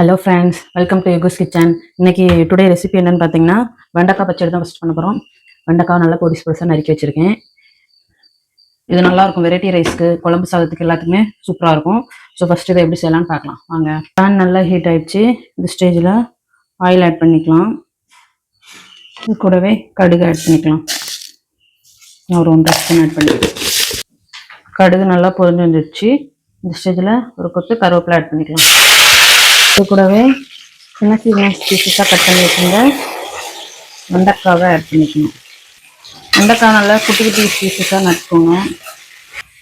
Hello friends welcome to Yugas kitchen இன்னைக்கு today recipe என்னன்னு பார்த்தீங்கன்னா வெண்டைக்காய் பச்சடி தான் ஃபஸ்ட் பண்ண போகிறோம் வெண்டைக்காய் நல்லா பொடிசு பொடிசாக நறுக்கி வச்சிருக்கேன். இது நல்லாயிருக்கும் வெரைட்டி ரைஸ்க்கு குழம்பு சாதத்துக்கு எல்லாத்துக்குமே சூப்பராக இருக்கும். ஸோ ஃபஸ்ட்டு இதை எப்படி செய்யலாம்னு பார்க்கலாம் வாங்க. பேன் நல்லா ஹீட் ஆகிடுச்சு இந்த ஸ்டேஜில் ஆயில் ஆட் பண்ணிக்கலாம். இது கூடவே கடுகு ஆட் பண்ணிக்கலாம். நான் ஒரு ஒன்றரை ஸ்பூன் ஆட் பண்ணிக்கலாம் கடுகு நல்லா பொறிஞ்சு வந்துடுச்சு இந்த ஸ்டேஜில் ஒரு கொத்து கருவேப்பிலை ஆட் பண்ணிக்கலாம். இது கூடவே. சின்ன சின்ன பீசஸாக கட் பண்ணி வச்சுருந்த வெண்டைக்காவை ஆட் பண்ணிக்கணும். வெண்டைக்காய் நல்லா குட்டி குட்டி பீசஸாக நட்டுக்கோங்க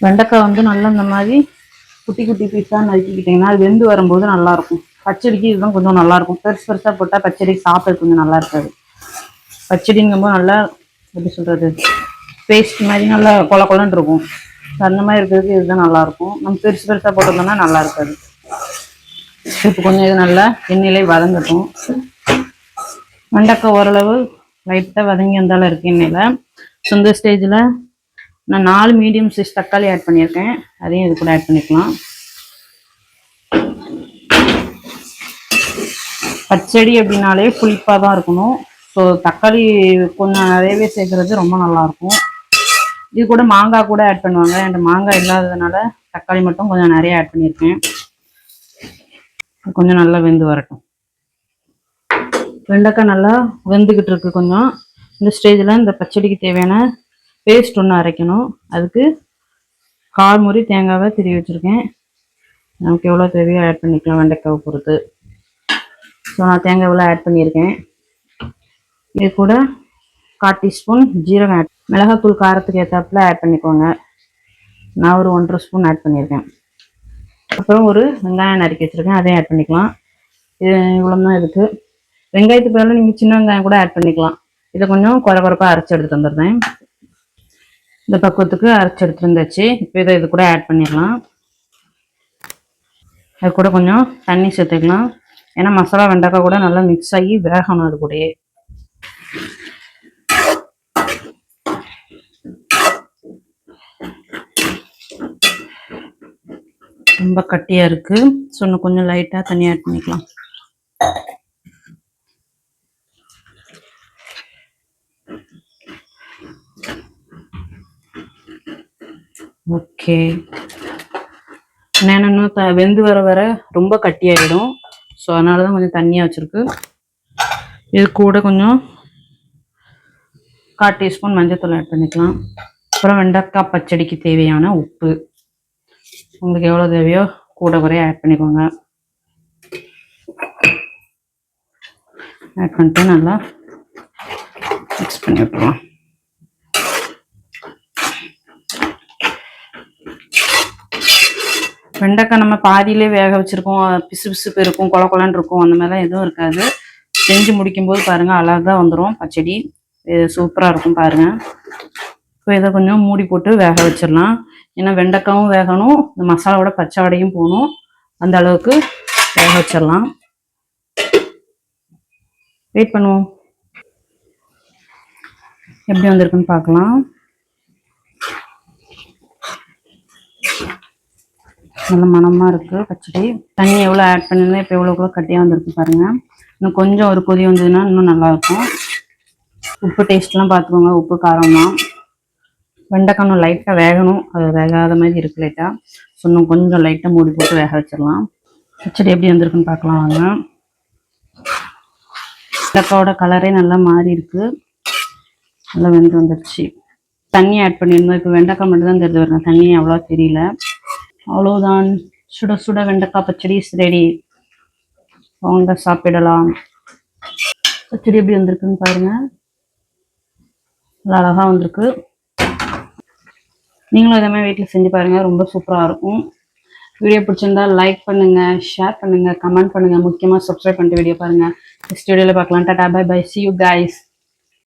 வெண்டைக்காய் வந்து நல்லா இந்த மாதிரி குட்டி குட்டி பீஸாக நறுக்கிக்கிட்டிங்கன்னா அது வெந்து வரும்போது நல்லாயிருக்கும். பச்சடிக்கு இதுதான் கொஞ்சம் நல்லாயிருக்கும். பெருசு பெருசாக போட்டால் பச்சடி சாப்பிட்றது கொஞ்சம் நல்லா இருக்காது. பச்சடிங்கும்போது நல்லா எப்படி சொல்கிறது பேஸ்ட் மாதிரி நல்லா கொல கொலன்னு இருக்கும். அந்த மாதிரி இருக்கிறதுக்கு இதுதான் நல்லாயிருக்கும். நம்ம பெருசு பெருசாக போட்டிருந்தோம்னா நல்லா இருக்காது. இப்போ கொஞ்சம் இது நல்லா எண்ணெயிலே வதங்கட்டும். வெண்டைக்காய் ஓரளவு லைட்டாக வதங்கி வந்தாலும் இருக்கு எண்ணெயில். ஸோ இந்த ஸ்டேஜில் நான் நாலு மீடியம் சைஸ் தக்காளி ஆட் பண்ணியிருக்கேன். அதையும் இது கூட ஆட் பண்ணிக்கலாம். பச்சடி அப்படின்னாலே புளிப்பாக தான் இருக்கணும். ஸோ தக்காளி கொஞ்சம் நிறையவே சேர்க்கறது ரொம்ப நல்லாயிருக்கும் இது கூட மாங்காய் கூட ஆட் பண்ணுவாங்க. அண்ட் மாங்காய் இல்லாததுனால தக்காளி மட்டும் கொஞ்சம் நிறைய ஆட் பண்ணியிருக்கேன். கொஞ்சம் நல்லா வெந்து வரட்டும். வெண்டைக்காய் நல்லா வெந்துக்கிட்டு இருக்கு கொஞ்சம். இந்த ஸ்டேஜில் இந்த பச்சடிக்கு தேவையான பேஸ்ட் ஒன்று அரைக்கணும். அதுக்கு கால் முறி தேங்காவை திரி வச்சுருக்கேன். நமக்கு எவ்வளோ தேவையோ ஆட் பண்ணிக்கலாம் வெண்டைக்காவை பொறுத்து. ஸோ நான் தேங்காவில் ஆட் பண்ணியிருக்கேன். இது கூட கால் டீஸ்பூன் ஜீரகம் ஆட் மிளகாத்தூள் காரத்துக்கு ஏற்றாப்புல ஆட் பண்ணிக்கோங்க. நான் ஒரு ஒன்றரை ஸ்பூன் ஆட் பண்ணியிருக்கேன். அப்புறம் ஒரு வெங்காயம் நறுக்கி வச்சுருக்கேன் அதையும் ஆட் பண்ணிக்கலாம். இது இவ்வளோ தான் இருக்குது வெங்காயத்துக்கு பதிலாக நீங்கள் சின்ன வெங்காயம் கூட ஆட் பண்ணிக்கலாம். இதை கொஞ்சம் குறை குறைப்பாக அரைச்சி எடுத்துகிட்டு வந்துடுறேன். இந்த பக்குவத்துக்கு அரைச்சி எடுத்துருந்தாச்சு இப்போ இதை இது கூட ஆட் பண்ணிடலாம். அது கூட கொஞ்சம் தண்ணி சேர்த்துக்கலாம். ஏன்னா மசாலா வெண்டைக்காய் கூட நல்லா மிக்ஸ் ஆகி வேகணும் அது கூடயே. ரொம்ப கட்டியா இருக்கு. ஸோ இன்னும் கொஞ்சம் லைட்டா தண்ணி ஆட் பண்ணிக்கலாம். ஓகே நான் த வெந்து வர வர ரொம்ப கட்டியாயிடும். ஸோ அதனால தான் கொஞ்சம் தண்ணியாக வச்சுருக்கு. இது கூட கொஞ்சம் கால் டீஸ்பூன் மஞ்சத்தூள் ஆட் பண்ணிக்கலாம். அப்புறம் வெண்டைக்காய் பச்சடிக்கு தேவையான உப்பு. உங்களுக்கு எவ்வளோ தேவையோ கூட குறைய ஆட் பண்ணிக்கோங்க. ஆட் பண்ணிட்டு நல்லா மிக்ஸ் பண்ணி விட்டுருவோம். வெண்டைக்காய் நம்ம பாதியிலே வேக வச்சுருக்கோம். பிசு பிசுப்பு இருக்கும் கொல கொலன்னு இருக்கும். அந்த மாதிரிலாம் எதுவும் இருக்காது. செஞ்சு முடிக்கும்போது பாருங்கள் அழகாக வந்துடும் பச்சடி சூப்பராக இருக்கும் பாருங்கள் இப்போ இதை கொஞ்சம் மூடி போட்டு வேக வச்சிடலாம். ஏன்னா வெண்டைக்காவும் வேகணும் இந்த மசாலாவோட பச்சை வடையும் போகணும். அந்த அளவுக்கு வேக வச்சிடலாம். வெயிட் பண்ணுவோம். எப்படி வந்திருக்குன்னு பார்க்கலாம். நல்ல மனமாக இருக்குது பச்சடி. தண்ணி எவ்வளோ ஆட் பண்ணியிருந்தேன் இப்போ எவ்வளோ கூட கட்டியாக வந்திருக்கு பாருங்கள் இன்னும் கொஞ்சம் ஒரு கொதி வந்ததுன்னா இன்னும் நல்லாயிருக்கும் உப்பு டேஸ்ட்லாம் பார்த்துக்கோங்க. உப்பு காரம்லாம் தான் லைட்டாக வேகணும். அது வேகாத மாதிரி இருக்கு லைட்டாக ஸோ இன்னும் கொஞ்சம் லைட்டாக மூடி போட்டு வேக வச்சிடலாம். பச்சடி எப்படி வந்திருக்குன்னு பார்க்கலாம் வாங்க. வெண்டைக்காவோட கலரே நல்லா மாறி இருக்கு. நல்லா வெந்து வந்துடுச்சு தண்ணி ஆட் பண்ணியிருந்தோம் இப்போ வெண்டைக்காய் மட்டும் தான் தெரிஞ்சு வருங்க தண்ணி அவ்வளோ தெரியல. அவ்வளோதான் சுட சுட வெண்டைக்காய் பச்சடி ரெடி வாங்க சாப்பிடலாம். பச்சடி எப்படி வந்திருக்குன்னு பாருங்க. நல்லா அழகாக வந்திருக்கு. நீங்களும் இதே மாதிரி வீட்டில் செஞ்சு பாருங்கள் ரொம்ப சூப்பராக இருக்கும். வீடியோ பிடிச்சிருந்தா லைக் பண்ணுங்கள் ஷேர் பண்ணுங்கள் கமெண்ட் பண்ணுங்கள் முக்கியமாக சப்ஸ்கிரைப் பண்ணிட்டு வீடியோ பாருங்கள் நெக்ஸ்ட் வீடியோவில் பார்க்கலாம். Tata bye bye see you guys